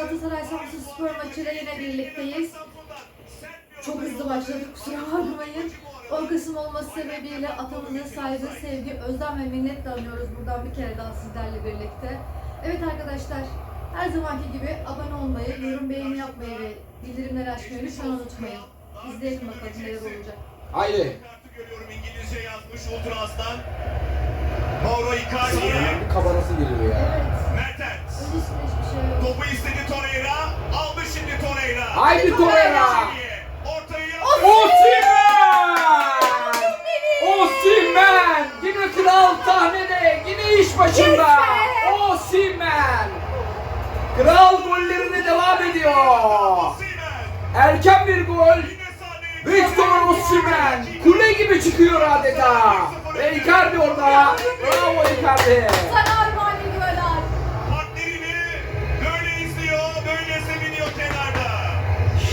Galatasaray Samsun Spor maçıyla yine birlikteyiz. Çok hızlı başladık kusura bakmayın. 10 Kasım olması sebebiyle atamıza saygı, sevgi, özlem ve minnetle anıyoruz buradan bir kere daha sizlerle birlikte. Evet arkadaşlar, her zamanki gibi abone olmayı, yorum beğeni yapmayı ve bildirimleri açmayı lütfen unutmayın. İzleyelim bakalım neler olacak. Haydi. Kartı görüyorum İngilizce yazmış Ultra Aslan. Mauro Icardi. Bir kabarası geliyor ya. Evet, Mertens. Topu istedi Torreira. Aldı şimdi Torreira. Haydi Torreira. Ortayı. Osimhen! Osimhen! Yine kral sahnede, yine iş başında. Osimhen! Kral gollerine devam ediyor. Erken bir gol. Victor Osimhen kule gibi çıkıyor adeta. Ve Icardi orada. Bravo Icardi. Sana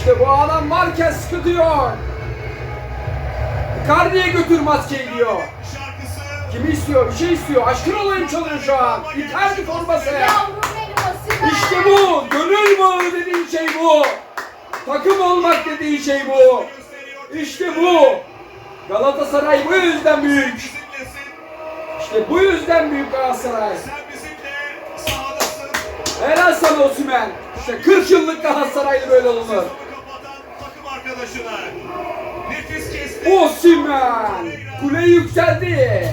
İşte bu adam varken sıkıntı yok. Icardi'ye götür maskeyi diyor. Kimi istiyor? Bir şey istiyor. Aşkın olayım çalıyor şu an. Icardi forması. İşte bu. Gönül bağı dediğin şey bu. Takım olmak dediğin şey bu. İşte bu. Galatasaray bu yüzden büyük. İşte bu yüzden büyük Galatasaray. Helal sana Osimhen. İşte 40 yıllık Galatasaraylı böyle olunur. Arkadaşına. Nefis kesti. Osimhen. Kule yükseldi.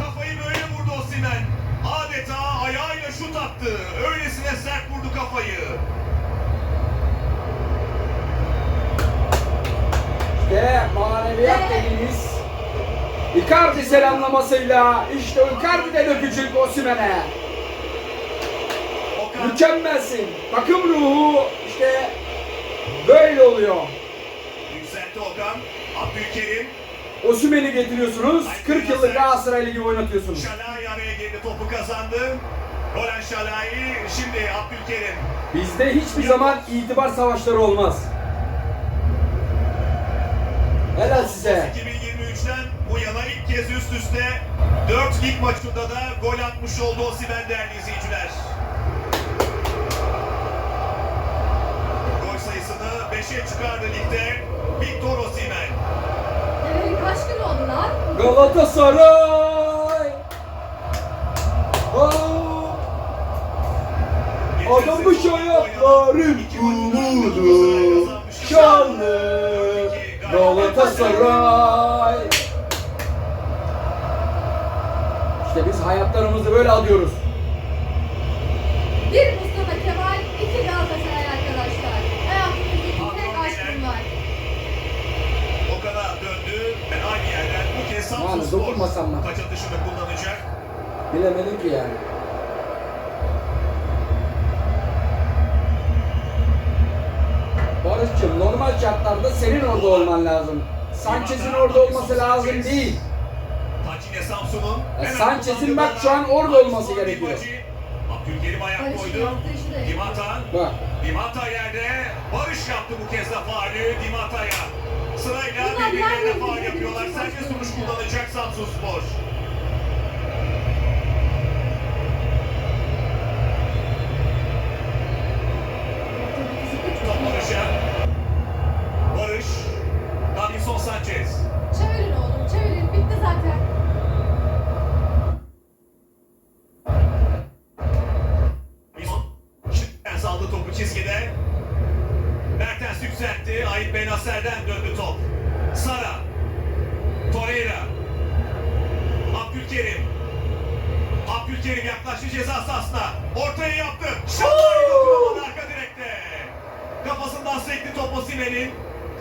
Kafayı böyle vurdu Osimhen. Adeta ayağıyla şut attı. Öylesine sert vurdu kafayı. İşte maneviyat dediğimiz Icardi selamlamasıyla işte Icardi'den öpücük Osimhen'e. Okan Mükemmelsin. Takım ruhu işte böyle oluyor. yükseltti Okan. Abdülkerim. Osimhen'i getiriyorsunuz. 40 yıllık Galatasaraylı gibi oynatıyorsunuz. Şalai araya girdi. Topu kazandı. Roland Şalai. Şimdi Abdülkerim. Bizde hiçbir zaman itibar savaşları olmaz. Helal size. 2023'ten bu yana ilk kez üst üste 4 lig maçında da gol atmış oldu Osimhen değerli izleyiciler. Gol sayısını 5'e çıkardı ligde Victor Osimhen. Evet, kaç gün oldu lan? Galatasaray. Aa, Adamış ayakların umudu şanlı Galatasaray. İşte biz hayatlarımızı böyle alıyoruz. Bir Mustafa Kemal, iki Galatasaray arkadaşlar. Hayatımızdaki tek aşkım var. Okan'a döndü ve aynı yerden bu kez Yani dokunmasam ben. kaç atışını kullanacak. Bilemedim ki yani. Barış'cığım normal şartlarda senin orada olman lazım. Sanchez'in orada olması lazım değil. Yine Samsun'un. Ya Hemen Sanchez'in bak şu an orada olması gerekiyor. Abdülkerim ayak koydu. Dimata. Bak. Dimata yerde. Barış yaptı bu kez de faulü Dimata'ya. Sırayla birbirlerine birbirine yapıyorlar. Serbest birbirine? kullanacak Samsun Spor. Abdülkerim yaklaştı ceza sahasına. Ortaya yaptı. Şalay dokunamadı arka direkte. Kafasından sekti top Osimhen'in.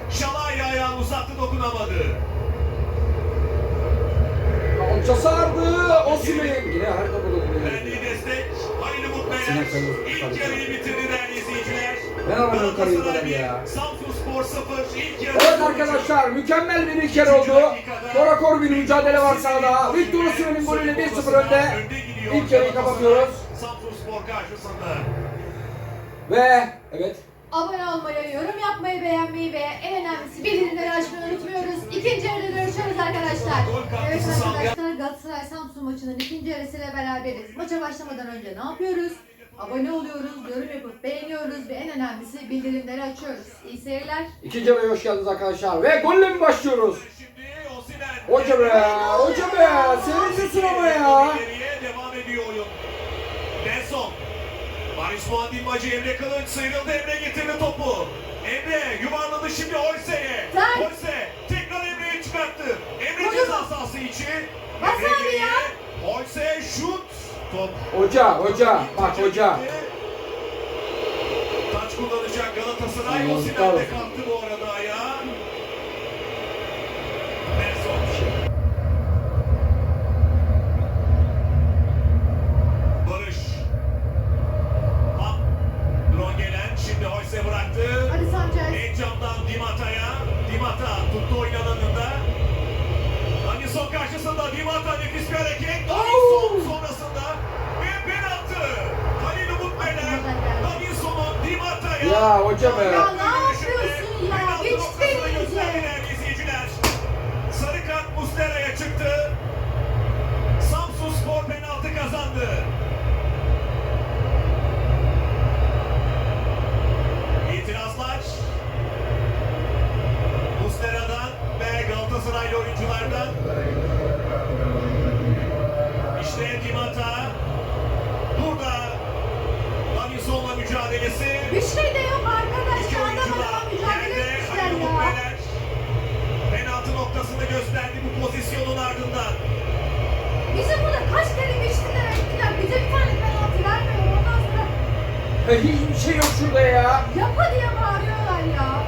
Şalay ayağını uzattı dokunamadı. Alça sardı. Osimhen. Yine harika bulundu. Verdiği destek Halil Umut Beyler ilk yarıyı bitirdi değerli izleyiciler. Ben alamıyorum karıyı ya. Samsun Spor 0 ilk yarı. Evet arkadaşlar mükemmel bir ilk yarı oldu. Korakor bir mücadele var sahada. Victor Osimhen'in golüyle 1-0 önde. İlk yarıyı kapatıyoruz. Samsun Spor karşısında. Ve evet Abone olmayı, yorum yapmayı, beğenmeyi ve en önemlisi bildirimleri açmayı unutmuyoruz. İkinci yarıda görüşürüz arkadaşlar. Evet arkadaşlar Galatasaray Samsun maçının ikinci yarısıyla beraberiz. Maça başlamadan önce ne yapıyoruz? abone oluyoruz, yorum yapıp beğeniyoruz ve en önemlisi bildirimleri açıyoruz. İyi seyirler. İkinci yarıya hoş geldiniz arkadaşlar. Ve golle mi başlıyoruz? Hoca be, hoca be. Sevinçlisin ama ya. Ediyor oyun. Nelson. Barış Muadilmacı Emre Kılıç sıyrıldı. Emre getirdi topu. Emre yuvarladı şimdi Oyse'ye. Oyse tekrar Emre'ye çıkarttı. Emre ceza sahası içi. Bas Emre abi geriye. ya. Oyse şut. Top. Hoca, hoca. Bak hoca. Taç kullanacak Galatasaray. Osimhen de kalktı bu arada ayağa. Nelson. Barış. Hap. Rongelen şimdi Hoyse bıraktı. Hadi Sanchez. Encam'dan Dimata'ya. Dimata tuttu oyun alanında. Davinson karşısında Dimata nefis bir hareket. Davinson sonrasında ve penaltı. Halil Umut Beyler. Davinson'un Dimata'ya. Ya hoca be. Ya ne yapıyorsun ya? Penaltı Geç noktasına beni gösterdiler izleyiciler. Sarı kart Muslera'ya çıktı. Samsun Spor penaltı kazandı. İtirazlar Muslera'dan ve Galatasaraylı oyunculardan. İşte Dimata. Pozisyonun ardından. Bizi burada kaç kere geçtiler ettiler. Bize bir tane penaltı vermiyor. Ondan sonra Ya hiçbir şey yok şurada ya. yapa diye bağırıyorlar ya.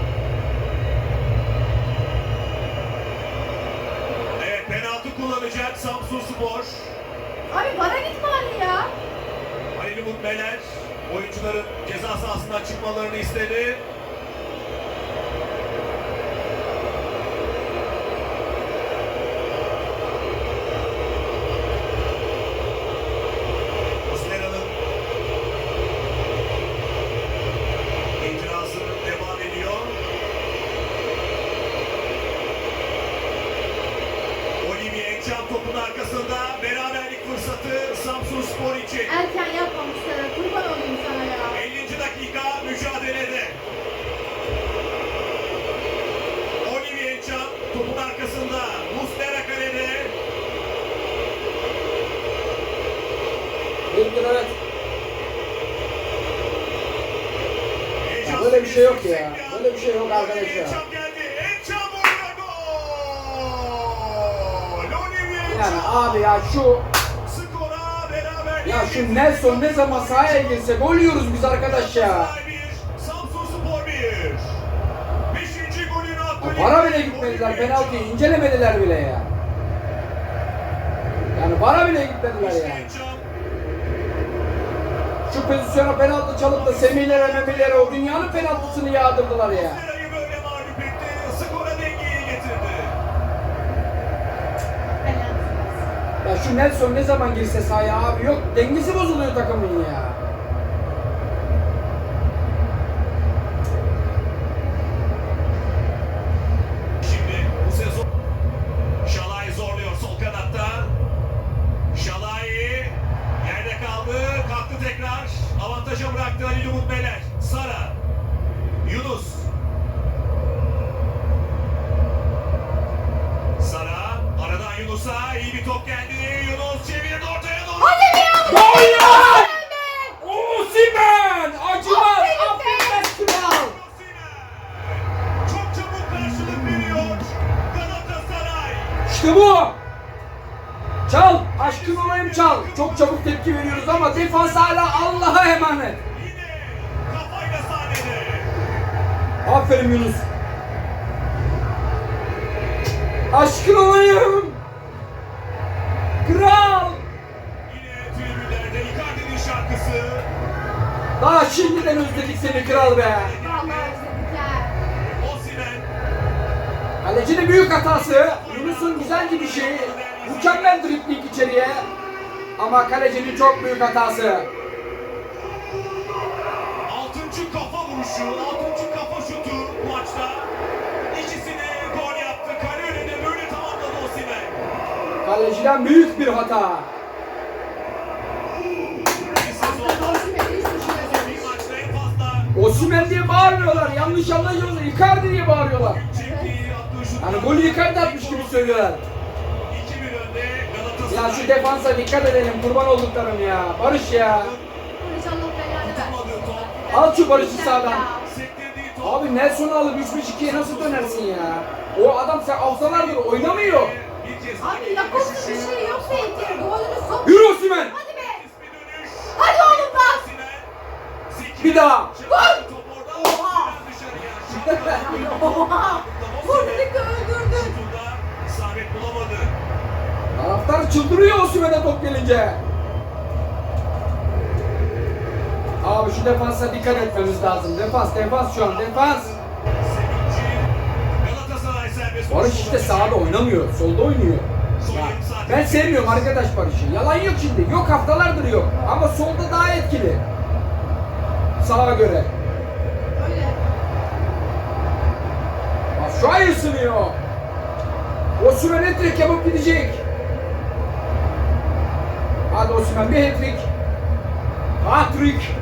Evet penaltı kullanacak Samsun Spor. Abi bana git bari ya. Halil Umut Beler oyuncuların ceza sahasından çıkmalarını istedi. Muslera'nın itirazı devam ediyor. Olivier Encan topun arkasında beraberlik fırsatı Samsun Spor için. Erken yapmamışlar. Kurban olayım sana ya. 50. dakika mücadelede. Olivier Can topun arkasında. Muslera kalede. Değildir evet. Heyecanlı böyle bir şey yok ya. Böyle bir şey yok arkadaş Olivier ya. Can geldi. Encan vurdu gol. Olivier Yani abi ya şu ya şu Nelson ne zaman sahaya girse gol yiyoruz biz arkadaş ya. Galatasaray bir, Samsun Spor 1. Beşinci golünü attı. ya bara bile gitmediler penaltıyı incelemediler bile ya. Yani bara bile gitmediler yani. Şu pozisyona penaltı çalıp da Semih'lere Memih'lere o dünyanın penaltısını yağdırdılar ya. Ya şu Nelson ne zaman girse sahaya abi yok dengesi bozuluyor takımın ya. Aferin Yunus. Aşkın olayım! Kral! Yine tribünlerde Icardi'nin şarkısı. Daha şimdiden özledik seni kral be. Kalecinin büyük hatası. Yunus'un güzel bir şeyi. Mükemmel dripling içeriye. Ama kalecinin çok büyük hatası. Altıncı kafa vuruşu, altıncı Kaleciden büyük bir hata. Osimhen diye bağırmıyorlar. Yanlış anlaşılmasın. Icardi diye bağırıyorlar. Yani golü Icardi atmış gibi söylüyorlar. 2-1 önde Ya şu defansa dikkat edelim. Kurban olduklarım ya. Barış ya. Al şu Barış'ı sağdan. Abi Nelson'u alıp 3-5-2'ye nasıl dönersin ya? O adam sen haftalardır oynamıyor. Abi Lacoste bir şey yok belki. Golünü sok. Yürü Osimhen. Hadi be. Hadi oğlum. Zeki. Bir daha. Orada. Oha! Oha. Vurduk öldürdün. İsabet bulamadı. Taraftar çıldırıyor Osimhen'e top gelince. Abi şu defansa dikkat etmemiz lazım. Defans, defans şu an, defans. Sevinci. Galatasaray serbest Barış işte sağda oynamıyor, solda oynuyor. Ya, ben sevmiyorum arkadaş Barış'ı. Yalan yok şimdi. Yok haftalardır yok. Ama solda daha etkili. Sağa göre. Aşağı ısınıyor. Osimhen hat-trick yapıp gidecek. Hadi Osimhen bir hat-trick. Hat-trick.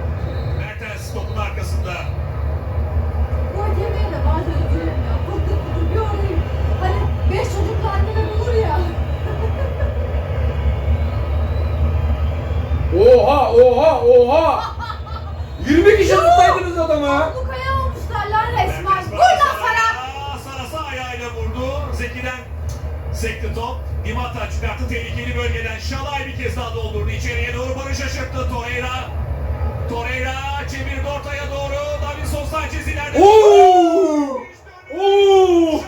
Tutaydınız adamı. Luka'ya almışlar lan resmen. Vur lan sana. Aa, Sarasa ayağıyla vurdu. Zeki'den sekti top. Dimata çıkarttı tehlikeli bölgeden. Şalay bir kez daha doldurdu. İçeriye doğru Barış şaşırttı. Torreira. Torreira çevirdi ortaya doğru. Davinson Sanchez ileride. Oo! Oo!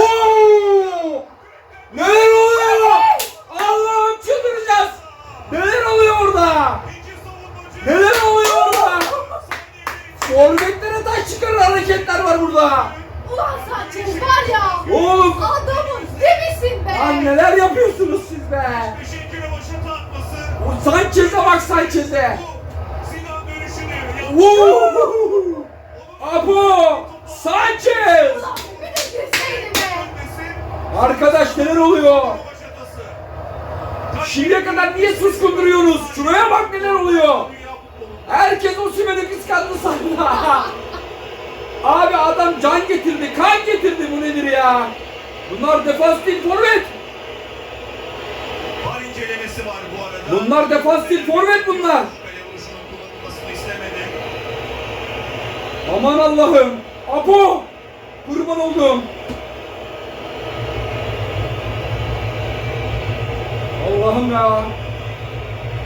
Oo! Neler oluyor? Bak Sanchez'e. Apo! Sanchez! Arkadaş neler oluyor? Şimdiye kadar niye suskun duruyorsunuz? Şuraya bak neler oluyor. Herkes Osimhen'i kıskandı sandı. Abi adam can getirdi, kan getirdi bu nedir ya? Bunlar defans değil forvet. Var incelemesi var bu arada. Bunlar defans değil forvet bunlar. Aman Allah'ım. Apo! Kurban oldum. Allah'ım ya.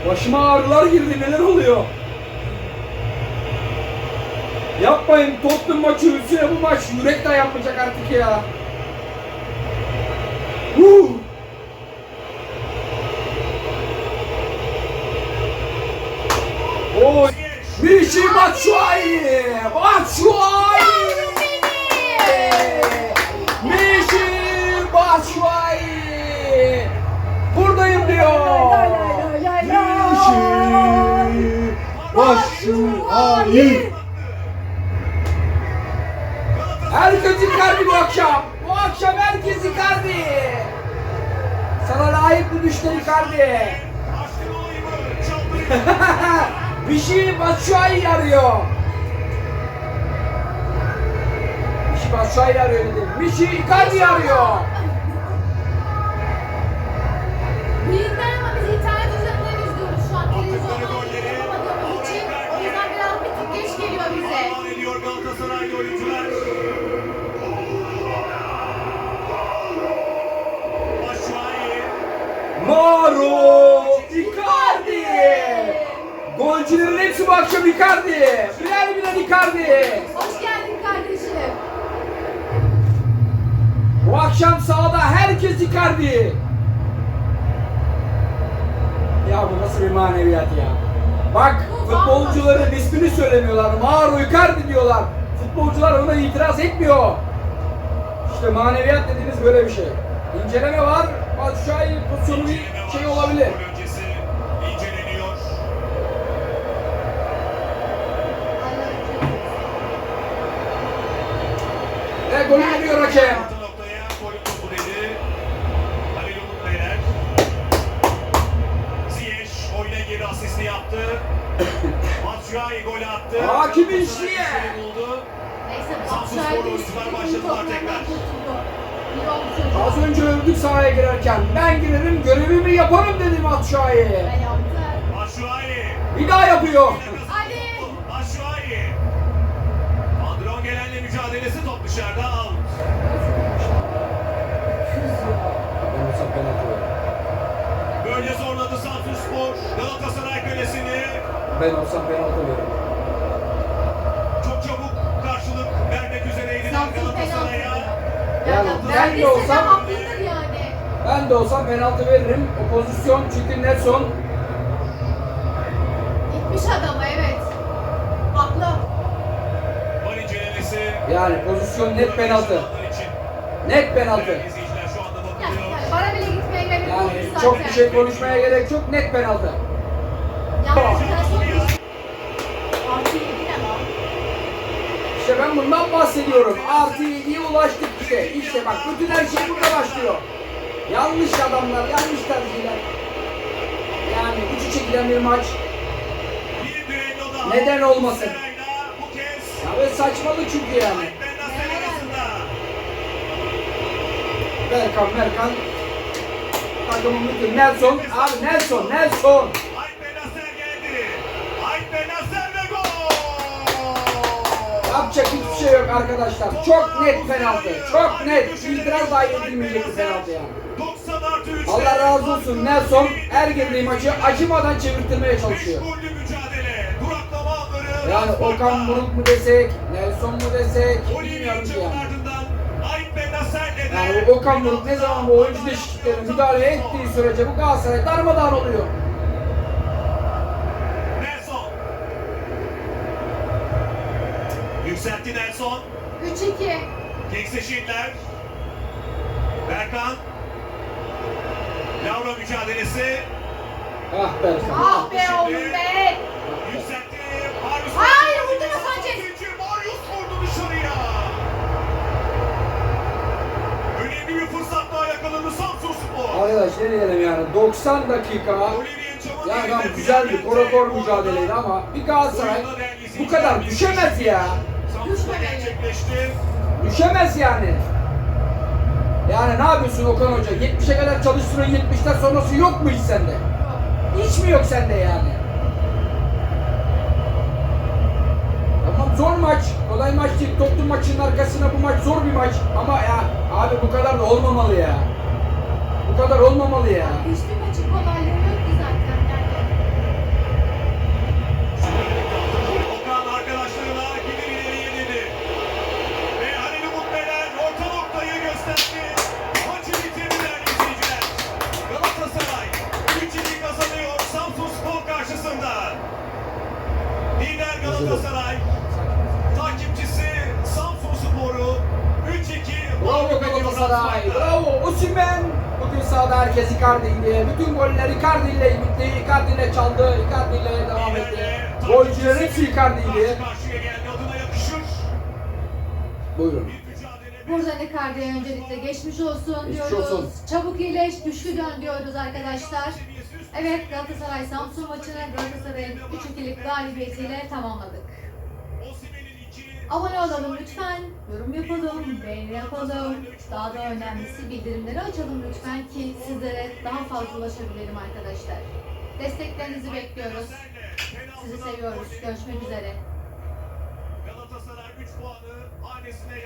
Başıma ağrılar girdi neler oluyor? Yapmayın Tottenham maçı üstüne bu maç yürek dayanmayacak artık ya. Huu. Oy. Michy Batshuayi! Batshuayi! Michy Batshuayi! Buradayım diyor. Michy Batshuayi! Herkes Icardi bu akşam. Bu akşam herkes Icardi. Sana layık bir düştü Icardi. Çaldırıyor. Michy Batshuayi arıyor. Michy Batshuayi arıyor dedim. Michy Icardi arıyor. Birinden ama biz internet üzerinden izliyoruz şu an. Televizyonda Attıkları golleri yapamadığımız için. O yüzden biraz bir tık geç geliyor bize. Ediyor Galatasaraylı oyuncular. Batshuayi. Maro. Golcülerin hepsi bu akşam Icardi. Birer birer Icardi. Hoş geldin kardeşim. Bu akşam sahada herkes Icardi. Ya bu nasıl bir maneviyat ya. Bak futbolcuların ismini söylemiyorlar. Maro Icardi diyorlar. Futbolcular ona itiraz etmiyor. İşte maneviyat dediğiniz böyle bir şey. İnceleme var. Batshuayi pozisyonu bir şey olabilir. Gol öncesi inceleniyor. Ve golü veriyor hakem. Orta noktaya gol topu dedi. Halil Umut Beyler. Ziyech oyuna geri asisti yaptı. Batshuayi gol attı. Aa, kimin Galatasaray işi? golü buldu. Neyse Samsun Batshuayi Spor de oyuncular istediği başladılar toplardan tekrar. kurtuldu. İyi oldu çocuk. Az önce övdük sahaya girerken. Ben girerim görevimi yaparım. Ben yaptı. Batshuayi. Bir daha yapıyor. Ben olsam penaltı veririm. Çok çabuk karşılık vermek penaltı. Galatasaray'a. Yani ben de olsam- yani. Ben de olsam penaltı veririm. O pozisyon çünkü Nelson Gitmiş adama evet. Haklı. Yani pozisyon net penaltı. Net penaltı. Yani, yani bana bile gitmeye gerek yok Yani çok bir şey konuşmaya gerek yok. Net penaltı. Yani Tamam. ben son bir... Artı yedi ne lan? İşte ben bundan bahsediyorum. Artı 7'ye ulaştık işte. İşte bak bütün her şey burada başlıyor. Yanlış adamlar, yanlış tercihler. Yani üç çekilen bir maç. Neden olmasın? Ya ve saçmalık çünkü yani. Berkan, Berkan. Takımın Nelson. Abi Nelson, Nelson. Yapacak hiçbir şey yok arkadaşlar. Çok net penaltı. Çok net. İtiraz dahi edilmeyecek bir penaltı yani. 90 artı 3'te Allah razı olsun Nelson her girdiği maçı acımadan çevirttirmeye çalışıyor. Yani. Okan Buruk mu desek, Nelson mu desek bilmiyorum ki yani. Okan Buruk ne zaman bu oyuncu değişikliklerine müdahale ettiği sürece bu Galatasaray darmadağın oluyor. Nelson. Yükseltti Nelson. 3-2. Kingsley Schindler. Berkan. Laura mücadelesi. Ah Berkan. Ah be oğlum be. Yükseltti. Marius. Hayır, vurdu mu Sanchez? Marius vurdu dışarıya. Önemli bir fırsatla yakalandı Samsun Spor. Arkadaş ne diyelim yani 90 dakika Olivier Çamur yani yerine tamam güzel bir geldi. korakor mücadeleydi ama bir Galatasaray bu kadar düşemez ya. Düşmemeli. gerçekleşti. Düşemez yani. Yani ne yapıyorsun Okan Hoca? 70'e kadar çalıştırıyorsun 70'ten sonrası yok mu hiç sende? Hiç mi yok sende yani? Tamam zor maç. Kolay maç değil. Toplu maçın arkasına bu maç zor bir maç. Ama ya abi bu kadar da olmamalı ya. Bu kadar olmamalı ya. Hiçbir maçın kolaylığı yoktu zaten Lider Galatasaray. Takipçisi Samsun Spor'u 3-2 Bravo Galatasaray. Bravo Osimhen. Bugün sahada herkes Icardi'ydi. Bütün goller Icardi ile bitti. Icardi ile çaldı. Icardi ile devam etti. Golcülerin hepsi adına yakışır. Buyurun. Buradan Icardi'ye öncelikle geçmiş olsun Geçmiş diyoruz. olsun. Çabuk iyileş, güçlü dön diyoruz arkadaşlar. Evet Galatasaray Samsun maçını Galatasaray'ın 3-2'lik galibiyetiyle tamamladık. Abone olalım lütfen, yorum yapalım, beğeni yapalım. Daha da önemlisi bildirimleri açalım lütfen ki sizlere daha fazla ulaşabilelim arkadaşlar. Desteklerinizi bekliyoruz. Sizi seviyoruz. Görüşmek üzere. Galatasaray 3 puanı